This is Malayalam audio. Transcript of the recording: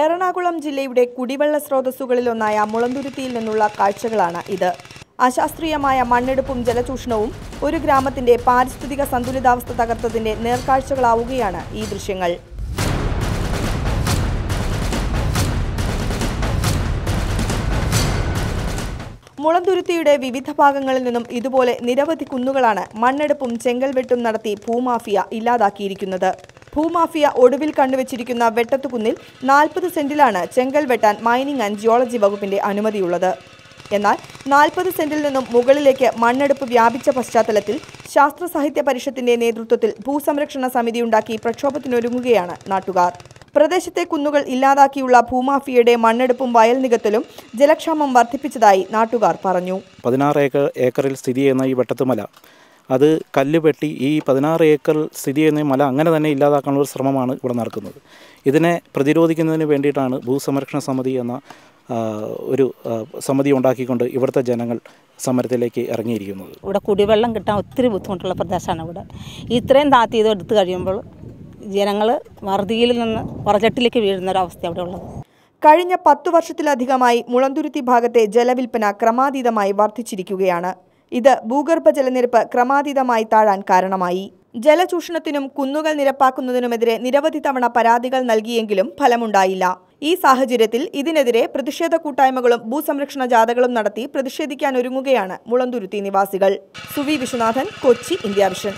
എറണാകുളം ജില്ലയുടെ കുടിവെള്ള സ്രോതസ്സുകളിലൊന്നായ മുളന്തുരുത്തിയിൽ നിന്നുള്ള കാഴ്ചകളാണ് ഇത്. അശാസ്ത്രീയമായ മണ്ണെടുപ്പും ജലചൂഷണവും ഒരു ഗ്രാമത്തിന്റെ പാരിസ്ഥിതിക സന്തുലിതാവസ്ഥ തകർത്തതിന്റെ നേർക്കാഴ്ചകളാവുകയാണ് ഈ ദൃശ്യങ്ങൾ. മുളന്തുരുത്തിയുടെ വിവിധ ഭാഗങ്ങളിൽ നിന്നും ഇതുപോലെ നിരവധി കുന്നുകളാണ് മണ്ണെടുപ്പും ചെങ്കൽവെട്ടും നടത്തി ഭൂമാഫിയ ഇല്ലാതാക്കിയിരിക്കുന്നത്. ഭൂമാഫിയ ഒടുവിൽ കണ്ടുവച്ചിരിക്കുന്ന വെട്ടത്തുകുന്നിൽ നാൽപ്പത് സെന്റിലാണ് ചെങ്കൽ വെട്ടാൻ മൈനിങ് ആൻഡ് ജിയോളജി വകുപ്പിന്റെ അനുമതിയുള്ളത്. എന്നാൽ നാൽപ്പത് സെന്റിൽ നിന്നും മുകളിലേക്ക് മണ്ണെടുപ്പ് വ്യാപിച്ച പശ്ചാത്തലത്തിൽ ശാസ്ത്ര സാഹിത്യ പരിഷത്തിന്റെ നേതൃത്വത്തിൽ ഭൂസംരക്ഷണ സമിതി ഉണ്ടാക്കി പ്രക്ഷോഭത്തിനൊരുങ്ങുകയാണ് നാട്ടുകാർ. പ്രദേശത്തെ കുന്നുകൾ ഇല്ലാതാക്കിയുള്ള ഭൂമാഫിയയുടെ മണ്ണെടുപ്പും വയൽ നികത്തലും ജലക്ഷാമം വർദ്ധിപ്പിച്ചതായി നാട്ടുകാർ പറഞ്ഞു. പതിനാറ് ഏക്കർ ഏക്കറിൽ സ്ഥിതി ചെയ്യുന്ന ഈ വെട്ടത്തുമല അത് കല്ല് വെട്ടി ഈ പതിനാറ് ഏക്കർ സ്ഥിതി ചെയ്യുന്ന മല അങ്ങനെ തന്നെ ഇല്ലാതാക്കാനുള്ള ഒരു ശ്രമമാണ് ഇവിടെ നടക്കുന്നത്. ഇതിനെ പ്രതിരോധിക്കുന്നതിന് വേണ്ടിയിട്ടാണ് ഭൂസംരക്ഷണ സമിതി എന്ന ഒരു സമിതി ഉണ്ടാക്കിക്കൊണ്ട് ഇവിടുത്തെ ജനങ്ങൾ സമരത്തിലേക്ക് ഇറങ്ങിയിരിക്കുന്നത്. ഇവിടെ കുടിവെള്ളം കിട്ടാൻ ഒത്തിരി ബുദ്ധിമുട്ടുള്ള പ്രദേശമാണ് ഇവിടെ. ഇത്രയും താത്തി ഇത് എടുത്തു കഴിയുമ്പോൾ ജനങ്ങൾ വറുതിയിൽ നിന്ന് പുറചട്ടിലേക്ക് വീഴുന്ന ഒരു അവസ്ഥ അവിടെ ഉള്ളത് കഴിഞ്ഞ പത്തു വർഷത്തിലധികമായി മുളന്തുരുത്തി ഭാഗത്തെ ജലവിൽപ്പന ക്രമാതീതമായി വർദ്ധിച്ചിരിക്കുകയാണ്. ഇത് ഭൂഗർഭ ജലനിരപ്പ് ക്രമാതീതമായി താഴാൻ കാരണമായി. ജലചൂഷണത്തിനും കുന്നുകൾ നിരപ്പാക്കുന്നതിനുമെതിരെ നിരവധി തവണ പരാതികൾ നൽകിയെങ്കിലും ഫലമുണ്ടായില്ല. ഈ സാഹചര്യത്തിൽ ഇതിനെതിരെ പ്രതിഷേധ കൂട്ടായ്മകളും ഭൂസംരക്ഷണ ജാഥകളും നടത്തി പ്രതിഷേധിക്കാനൊരുങ്ങുകയാണ് മുളന്തുരുത്തി നിവാസികൾ. Suvi Viswanathan Kochi India vision.